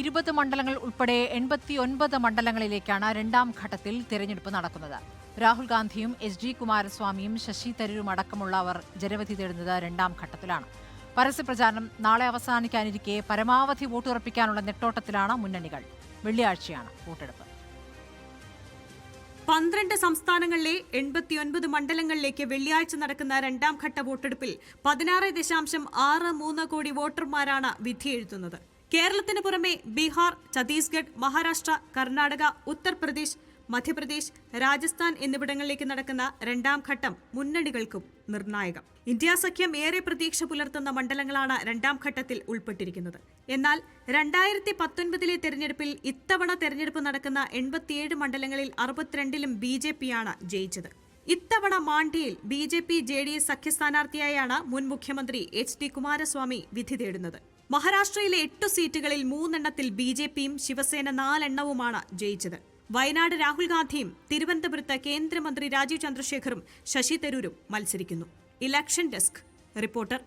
ഇരുപത് മണ്ഡലങ്ങൾ ഉൾപ്പെടെ എൺപത്തിയൊൻപത് മണ്ഡലങ്ങളിലേക്കാണ് രണ്ടാം ഘട്ടത്തിൽ തിരഞ്ഞെടുപ്പ് നടക്കുന്നത്. രാഹുൽ ഗാന്ധിയും എച്ച് ഡി കുമാരസ്വാമിയും ശശി തരൂരും അടക്കമുള്ളവർ ജനവിധി തേടുന്നത് രണ്ടാം ഘട്ടത്തിലാണ്. പരസ്യപ്രചാരണം നാളെ അവസാനിക്കാനിരിക്കെ പരമാവധി വോട്ടുറപ്പിക്കാനുള്ള നെട്ടോട്ടത്തിലാണ് മുന്നണികൾ. വെള്ളിയാഴ്ചയാണ് വോട്ടെടുപ്പ്. പന്ത്രണ്ട് സംസ്ഥാനങ്ങളിലെ എൺപത്തിയൊൻപത് മണ്ഡലങ്ങളിലേക്ക് വെള്ളിയാഴ്ച നടക്കുന്ന രണ്ടാം ഘട്ട വോട്ടെടുപ്പിൽ പതിനാറ് ദശാംശം ആറ് മൂന്ന് കോടി വോട്ടർമാരാണ് വിധിയെഴുതുന്നത്. കേരളത്തിന് പുറമെ ബീഹാർ ഛത്തീസ്ഗഡ് മഹാരാഷ്ട്ര കർണാടക ഉത്തർപ്രദേശ് മധ്യപ്രദേശ് രാജസ്ഥാൻ എന്നിവിടങ്ങളിലേക്ക് നടക്കുന്ന രണ്ടാം ഘട്ടം മുന്നണികൾക്കും നിർണായകം. ഇന്ത്യ സഖ്യം ഏറെ പ്രതീക്ഷ പുലർത്തുന്ന മണ്ഡലങ്ങളാണ് രണ്ടാം ഘട്ടത്തിൽ ഉൾപ്പെട്ടിരിക്കുന്നത്. എന്നാൽ രണ്ടായിരത്തി പത്തൊൻപതിലെ തെരഞ്ഞെടുപ്പിൽ ഇത്തവണ തെരഞ്ഞെടുപ്പ് നടക്കുന്ന എൺപത്തിയേഴ് മണ്ഡലങ്ങളിൽ അറുപത്തിരണ്ടിലും ബി ജെ പിയാണ് ജയിച്ചത്. ഇത്തവണ മാണ്ഡ്യയിൽ B J P J D S സഖ്യ സ്ഥാനാർത്ഥിയായാണ് മുൻ മുഖ്യമന്ത്രി എച്ച് ഡി കുമാരസ്വാമി വിധി തേടുന്നത്. മഹാരാഷ്ട്രയിലെ എട്ടു സീറ്റുകളിൽ മൂന്നെണ്ണത്തിൽ ബി ജെ പിയും ശിവസേന നാലെണ്ണവുമാണ് ജയിച്ചത്. വയനാട് രാഹുൽ ഗാന്ധിയും തിരുവനന്തപുരത്ത് കേന്ദ്രമന്ത്രി രാജീവ് ചന്ദ്രശേഖറും ശശി തരൂരും മത്സരിക്കുന്നു. Election desk. റിപ്പോർട്ടർ.